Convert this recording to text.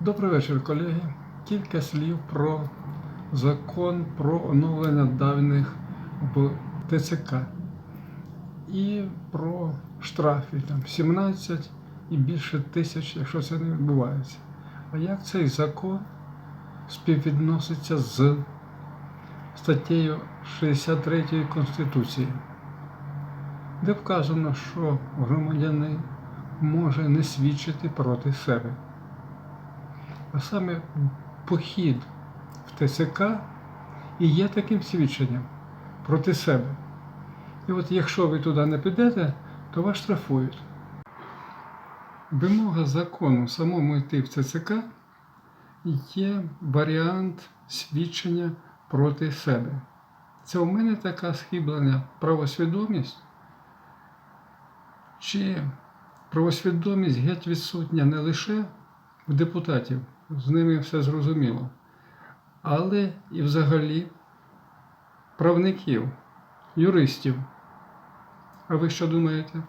Добрий вечір, колеги. Кілька слів про закон про оновлення даних в ТЦК і про штрафи там 17 і більше тисяч, якщо це не відбувається. А як цей закон співвідноситься з статтею 63 Конституції, де вказано, що громадянин може не свідчити проти себе. А саме похід в ТЦК і є таким свідченням проти себе. І от якщо ви туди не підете, то вас штрафують. Вимога закону самому йти в ТЦК є варіант свідчення проти себе. Це у мене така схиблена правосвідомість, чи правосвідомість геть відсутня не лише в депутатів, з ними все зрозуміло, але і взагалі правників, юристів. А ви що думаєте?